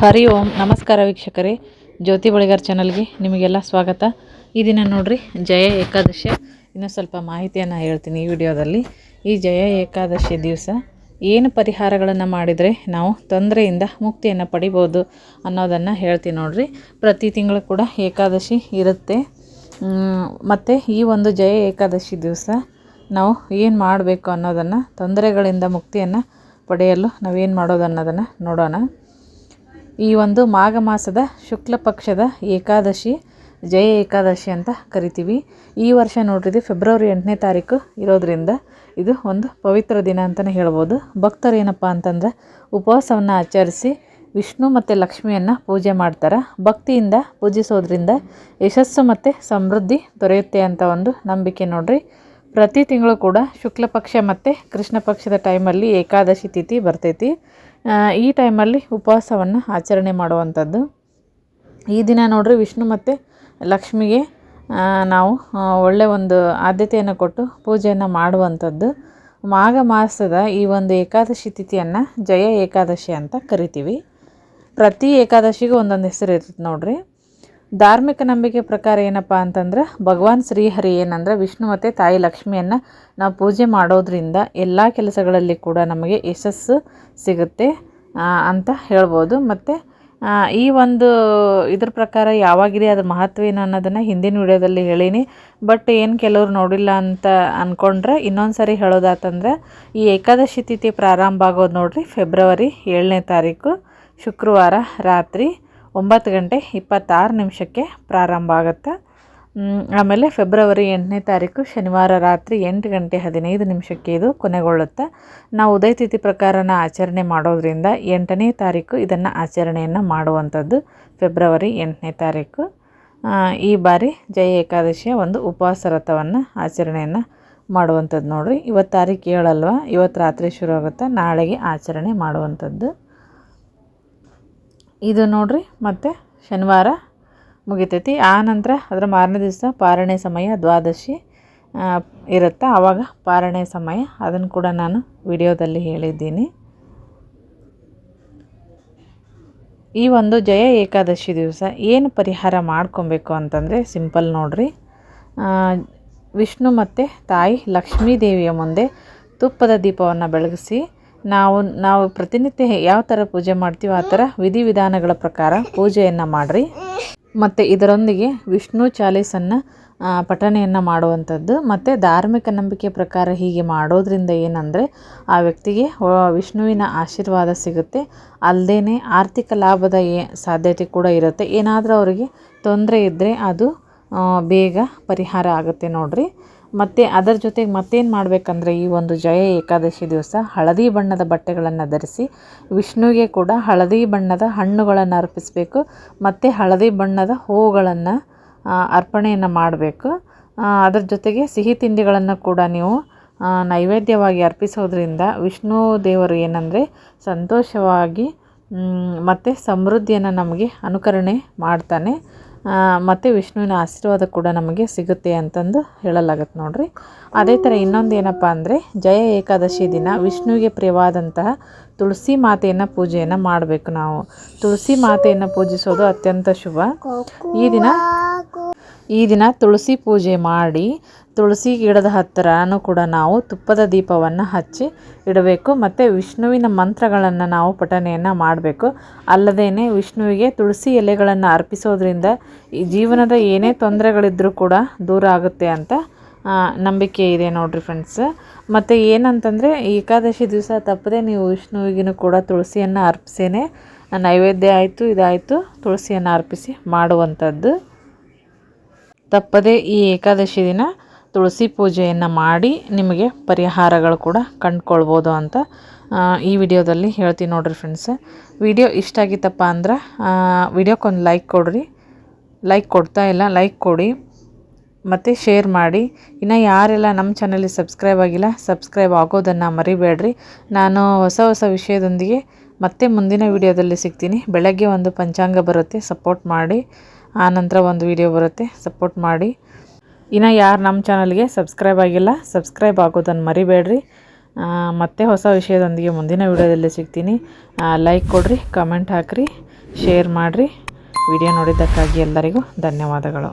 ಹರಿ ಓಂ, ನಮಸ್ಕಾರ ವೀಕ್ಷಕರೇ. ಜ್ಯೋತಿ ಬಳಿಗಾರ್ ಚಾನಲ್ಗೆ ನಿಮಗೆಲ್ಲ ಸ್ವಾಗತ. ಈ ದಿನ ನೋಡ್ರಿ, ಜಯ ಏಕಾದಶಿ. ಇನ್ನೂ ಸ್ವಲ್ಪ ಮಾಹಿತಿಯನ್ನು ಹೇಳ್ತೀನಿ ಈ ವಿಡಿಯೋದಲ್ಲಿ. ಈ ಜಯ ಏಕಾದಶಿ ದಿವಸ ಏನು ಪರಿಹಾರಗಳನ್ನು ಮಾಡಿದರೆ ನಾವು ತೊಂದರೆಯಿಂದ ಮುಕ್ತಿಯನ್ನು ಪಡಿಬೋದು ಅನ್ನೋದನ್ನು ಹೇಳ್ತೀನಿ ನೋಡ್ರಿ. ಪ್ರತಿ ತಿಂಗಳು ಕೂಡ ಏಕಾದಶಿ ಇರುತ್ತೆ. ಮತ್ತು ಈ ಒಂದು ಜಯ ಏಕಾದಶಿ ದಿವಸ ನಾವು ಏನು ಮಾಡಬೇಕು ಅನ್ನೋದನ್ನು, ತೊಂದರೆಗಳಿಂದ ಮುಕ್ತಿಯನ್ನು ಪಡೆಯಲು ನಾವೇನು ಮಾಡೋದು ಅನ್ನೋದನ್ನು ನೋಡೋಣ. ಈ ಒಂದು ಮಾಘ ಮಾಸದ ಶುಕ್ಲ ಪಕ್ಷದ ಏಕಾದಶಿ, ಜಯ ಏಕಾದಶಿ ಅಂತ ಕರಿತೀವಿ. ಈ ವರ್ಷ ನೋಡ್ರಿ ಫೆಬ್ರವರಿ ಎಂಟನೇ ತಾರೀಕು ಇರೋದರಿಂದ ಇದು ಒಂದು ಪವಿತ್ರ ದಿನ ಅಂತಲೇ ಹೇಳ್ಬೋದು. ಭಕ್ತರು ಏನಪ್ಪ ಅಂತಂದ್ರೆ, ಉಪವಾಸವನ್ನು ಆಚರಿಸಿ ವಿಷ್ಣು ಮತ್ತು ಲಕ್ಷ್ಮಿಯನ್ನು ಪೂಜೆ ಮಾಡ್ತಾರೆ. ಭಕ್ತಿಯಿಂದ ಪೂಜಿಸೋದ್ರಿಂದ ಯಶಸ್ಸು ಮತ್ತು ಸಮೃದ್ಧಿ ದೊರೆಯುತ್ತೆ ಅಂತ ಒಂದು ನಂಬಿಕೆ ನೋಡ್ರಿ. ಪ್ರತಿ ತಿಂಗಳು ಕೂಡ ಶುಕ್ಲ ಪಕ್ಷ ಮತ್ತು ಕೃಷ್ಣ ಪಕ್ಷದ ಟೈಮಲ್ಲಿ ಏಕಾದಶಿ ತಿಥಿ ಬರ್ತೈತಿ. ಈ ಟೈಮಲ್ಲಿ ಉಪವಾಸವನ್ನು ಆಚರಣೆ ಮಾಡುವಂಥದ್ದು. ಈ ದಿನ ನೋಡ್ರಿ ವಿಷ್ಣು ಮತ್ತು ಲಕ್ಷ್ಮಿಗೆ ನಾವು ಒಳ್ಳೆಯ ಒಂದು ಆದ್ಯತೆಯನ್ನು ಕೊಟ್ಟು ಪೂಜೆಯನ್ನು ಮಾಡುವಂಥದ್ದು. ಮಾಘ ಮಾಸದ ಈ ಒಂದು ಏಕಾದಶಿ ತಿಥಿಯನ್ನು ಜಯ ಏಕಾದಶಿ ಅಂತ ಕರಿತೀವಿ. ಪ್ರತಿ ಏಕಾದಶಿಗೂ ಒಂದೊಂದು ಹೆಸರು ಇರ್ತದೆ ನೋಡ್ರಿ. ಧಾರ್ಮಿಕ ನಂಬಿಕೆ ಪ್ರಕಾರ ಏನಪ್ಪ ಅಂತಂದ್ರೆ, ಭಗವಾನ್ ಶ್ರೀಹರಿ ಏನಂದ್ರೆ, ವಿಷ್ಣು ಮತ್ತು ತಾಯಿ ಲಕ್ಷ್ಮಿಯನ್ನು ನಾವು ಪೂಜೆ ಮಾಡೋದ್ರಿಂದ ಎಲ್ಲ ಕೆಲಸಗಳಲ್ಲಿ ಕೂಡ ನಮಗೆ ಯಶಸ್ಸು ಸಿಗುತ್ತೆ ಅಂತ ಹೇಳ್ಬೋದು. ಮತ್ತು ಈ ಒಂದು ಇದ್ರ ಪ್ರಕಾರ ಯಾವಾಗಿದೆ ಅದ್ರ ಮಹತ್ವ ಏನು ಅನ್ನೋದನ್ನು ಹಿಂದಿನ ವಿಡಿಯೋದಲ್ಲಿ ಹೇಳೀನಿ. ಬಟ್ ಏನು ಕೆಲವ್ರು ನೋಡಿಲ್ಲ ಅಂತ ಅಂದ್ಕೊಂಡ್ರೆ ಇನ್ನೊಂದು ಸರಿ ಹೇಳೋದಾತಂದ್ರೆ, ಈ ಏಕಾದಶಿ ತಿಥಿ ಪ್ರಾರಂಭ ಆಗೋದು ನೋಡಿರಿ, ಫೆಬ್ರವರಿ ಏಳನೇ ತಾರೀಕು, ಶುಕ್ರವಾರ ರಾತ್ರಿ. ಒಂಬತ್ತು ಗಂಟೆ ಇಪ್ಪತ್ತಾರು ನಿಮಿಷಕ್ಕೆ ಪ್ರಾರಂಭ ಆಗುತ್ತೆ. ಆಮೇಲೆ ಫೆಬ್ರವರಿ ಎಂಟನೇ ತಾರೀಕು ಶನಿವಾರ ರಾತ್ರಿ ಎಂಟು ಗಂಟೆ ಹದಿನೈದು ನಿಮಿಷಕ್ಕೆ ಇದು ಕೊನೆಗೊಳ್ಳುತ್ತೆ. ನಾವು ಉದಯ ತಿಥಿ ಪ್ರಕಾರನ ಆಚರಣೆ ಮಾಡೋದ್ರಿಂದ ಎಂಟನೇ ತಾರೀಕು ಇದನ್ನು ಆಚರಣೆಯನ್ನು ಮಾಡುವಂಥದ್ದು ಫೆಬ್ರವರಿ ಎಂಟನೇ ತಾರೀಕು. ಈ ಬಾರಿ ಜಯ ಏಕಾದಶಿಯ ಒಂದು ಉಪವಾಸ ರಥವನ್ನು ಆಚರಣೆಯನ್ನು ಮಾಡುವಂಥದ್ದು ನೋಡಿರಿ. ಇವತ್ತು ತಾರೀಕು ಏಳಲ್ವ? ಇವತ್ತು ರಾತ್ರಿ ಶುರು ಆಗುತ್ತೆ. ನಾಳೆಗೆ ಆಚರಣೆ ಮಾಡುವಂಥದ್ದು. ಇದು ನೋಡಿರಿ, ಮತ್ತೆ ಶನಿವಾರ ಮುಗಿತೈತಿ. ಆ ನಂತರ ಅದರ ಮಾರನೇ ದಿವಸ ಪಾರಣೆ ಸಮಯ, ದ್ವಾದಶಿ ಇರುತ್ತೆ. ಆವಾಗ ಪಾರಣೆ ಸಮಯ. ಅದನ್ನು ಕೂಡ ನಾನು ವಿಡಿಯೋದಲ್ಲಿ ಹೇಳಿದ್ದೀನಿ. ಈ ಒಂದು ಜಯ ಏಕಾದಶಿ ದಿವಸ ಏನು ಪರಿಹಾರ ಮಾಡ್ಕೊಬೇಕು ಅಂತಂದರೆ ಸಿಂಪಲ್ ನೋಡ್ರಿ. ವಿಷ್ಣು ಮತ್ತು ತಾಯಿ ಲಕ್ಷ್ಮೀ ದೇವಿಯ ಮುಂದೆ ತುಪ್ಪದ ದೀಪವನ್ನು ಬೆಳಗಿಸಿ ನಾವು ನಾವು ಪ್ರತಿನಿತ್ಯ ಯಾವ ಥರ ಪೂಜೆ ಮಾಡ್ತೀವೋ ಆ ಥರ ವಿಧಿವಿಧಾನಗಳ ಪ್ರಕಾರ ಪೂಜೆಯನ್ನು ಮಾಡಿರಿ. ಮತ್ತು ಇದರೊಂದಿಗೆ ವಿಷ್ಣು ಚಾಲೀಸನ್ನು ಪಠಣೆಯನ್ನು ಮಾಡುವಂಥದ್ದು, ಮತ್ತು ಧಾರ್ಮಿಕ ನಂಬಿಕೆ ಪ್ರಕಾರ ಹೀಗೆ ಮಾಡೋದರಿಂದ ಏನಂದರೆ ಆ ವ್ಯಕ್ತಿಗೆ ವಿಷ್ಣುವಿನ ಆಶೀರ್ವಾದ ಸಿಗುತ್ತೆ. ಅಲ್ಲದೇ ಆರ್ಥಿಕ ಲಾಭದ ಏ ಸಾಧ್ಯತೆ ಕೂಡ ಇರುತ್ತೆ. ಏನಾದರೂ ಅವರಿಗೆ ತೊಂದರೆ ಇದ್ದರೆ ಅದು ಬೇಗ ಪರಿಹಾರ ಆಗುತ್ತೆ ನೋಡಿರಿ. ಮತ್ತು ಅದರ ಜೊತೆಗೆ ಮತ್ತೇನು ಮಾಡಬೇಕಂದ್ರೆ ಈ ಒಂದು ಜಯ ಏಕಾದಶಿ ದಿವಸ ಹಳದಿ ಬಣ್ಣದ ಬಟ್ಟೆಗಳನ್ನು ಧರಿಸಿ ವಿಷ್ಣುವಿಗೆ ಕೂಡ ಹಳದಿ ಬಣ್ಣದ ಹಣ್ಣುಗಳನ್ನು ಅರ್ಪಿಸಬೇಕು, ಮತ್ತು ಹಳದಿ ಬಣ್ಣದ ಹೂವುಗಳನ್ನು ಅರ್ಪಣೆಯನ್ನು ಮಾಡಬೇಕು. ಅದರ ಜೊತೆಗೆ ಸಿಹಿ ತಿಂಡಿಗಳನ್ನು ಕೂಡ ನೀವು ನೈವೇದ್ಯವಾಗಿ ಅರ್ಪಿಸೋದ್ರಿಂದ ವಿಷ್ಣು ದೇವರು ಏನಂದರೆ ಸಂತೋಷವಾಗಿ ಮತ್ತು ಸಮೃದ್ಧಿಯನ್ನು ನಮಗೆ ಅನುಕರಣೆ ಮಾಡ್ತಾನೆ. ಮತ್ತು ವಿಷ್ಣುವಿನ ಆಶೀರ್ವಾದ ಕೂಡ ನಮಗೆ ಸಿಗುತ್ತೆ ಅಂತಂದು ಹೇಳಲಾಗತ್ತೆ ನೋಡಿರಿ. ಅದೇ ಥರ ಇನ್ನೊಂದು ಏನಪ್ಪ ಅಂದರೆ, ಜಯ ಏಕಾದಶಿ ದಿನ ವಿಷ್ಣುವಿಗೆ ಪ್ರಿಯವಾದಂತಹ ತುಳಸಿ ಮಾತೆಯನ್ನು ಪೂಜೆಯನ್ನು ಮಾಡಬೇಕು ನಾವು. ತುಳಸಿ ಮಾತೆಯನ್ನು ಪೂಜಿಸೋದು ಅತ್ಯಂತ ಶುಭ. ಈ ದಿನ ಈ ದಿನ ತುಳಸಿ ಪೂಜೆ ಮಾಡಿ ತುಳಸಿ ಗಿಡದ ಹತ್ತಿರನೂ ಕೂಡ ನಾವು ತುಪ್ಪದ ದೀಪವನ್ನು ಹಚ್ಚಿ ಇಡಬೇಕು. ಮತ್ತು ವಿಷ್ಣುವಿನ ಮಂತ್ರಗಳನ್ನು ನಾವು ಪಠನೆಯನ್ನು ಮಾಡಬೇಕು. ಅಲ್ಲದೇ ವಿಷ್ಣುವಿಗೆ ತುಳಸಿ ಎಲೆಗಳನ್ನು ಅರ್ಪಿಸೋದ್ರಿಂದ ಈ ಜೀವನದ ಏನೇ ತೊಂದರೆಗಳಿದ್ದರೂ ಕೂಡ ದೂರ ಆಗುತ್ತೆ ಅಂತ ನಂಬಿಕೆ ಇದೆ ನೋಡಿರಿ ಫ್ರೆಂಡ್ಸ್ ಮತ್ತು ಏನಂತಂದರೆ ಏಕಾದಶಿ ದಿವಸ ತಪ್ಪದೆ ನೀವು ವಿಷ್ಣುವಿಗೂ ಕೂಡ ತುಳಸಿಯನ್ನು ಅರ್ಪಿಸೇನೆ. ನೈವೇದ್ಯ ಆಯಿತು, ಇದಾಯಿತು, ತುಳಸಿಯನ್ನು ಅರ್ಪಿಸಿ ಮಾಡುವಂಥದ್ದು. ತಪ್ಪದೆ ಈ ಏಕಾದಶಿ ದಿನ ತುಳಸಿ ಪೂಜೆಯನ್ನು ಮಾಡಿ ನಿಮಗೆ ಪರಿಹಾರಗಳು ಕೂಡ ಕಂಡುಕೊಳ್ಬೋದು ಅಂತ ಈ ವಿಡಿಯೋದಲ್ಲಿ ಹೇಳ್ತೀನಿ ನೋಡಿರಿ ಫ್ರೆಂಡ್ಸ್ ವಿಡಿಯೋ ಇಷ್ಟ ಆಗಿತ್ತಪ್ಪ ಅಂದ್ರೆ ವಿಡಿಯೋಕ್ಕೊಂದು ಲೈಕ್ ಕೊಡ್ರಿ. ಲೈಕ್ ಕೊಡ್ತಾ ಇಲ್ಲ ಲೈಕ್ ಕೊಡಿ. ಮತ್ತು ಶೇರ್ ಮಾಡಿ. ಇನ್ನು ಯಾರೆಲ್ಲ ನಮ್ಮ ಚಾನಲಿಗೆ ಸಬ್ಸ್ಕ್ರೈಬ್ ಆಗಿಲ್ಲ ಸಬ್ಸ್ಕ್ರೈಬ್ ಆಗೋದನ್ನು ಮರಿಬೇಡ್ರಿ. ನಾನು ಹೊಸ ಹೊಸ ವಿಷಯದೊಂದಿಗೆ ಮತ್ತೆ ಮುಂದಿನ ವಿಡಿಯೋದಲ್ಲಿ ಸಿಗ್ತೀನಿ. ಬೆಳಗ್ಗೆ ಒಂದು ಪಂಚಾಂಗ ಬರುತ್ತೆ ಸಪೋರ್ಟ್ ಮಾಡಿ. ಆನಂತರ ಒಂದು ವಿಡಿಯೋ ಬರುತ್ತೆ ಸಪೋರ್ಟ್ ಮಾಡಿ. ಇನ್ನು ಯಾರು ನಮ್ಮ ಚಾನಲ್ಗೆ ಸಬ್ಸ್ಕ್ರೈಬ್ ಆಗಿಲ್ಲ ಸಬ್ಸ್ಕ್ರೈಬ್ ಆಗೋದನ್ನು ಮರಿಬೇಡ್ರಿ. ಮತ್ತೆ ಹೊಸ ವಿಷಯದೊಂದಿಗೆ ಮುಂದಿನ ವಿಡಿಯೋದಲ್ಲಿ ಸಿಗ್ತೀನಿ. ಲೈಕ್ ಕೊಡ್ರಿ ಕಮೆಂಟ್ ಹಾಕಿರಿ ಶೇರ್ ಮಾಡಿರಿ. ವಿಡಿಯೋ ನೋಡಿದ್ದಕ್ಕಾಗಿ ಎಲ್ಲರಿಗೂ ಧನ್ಯವಾದಗಳು.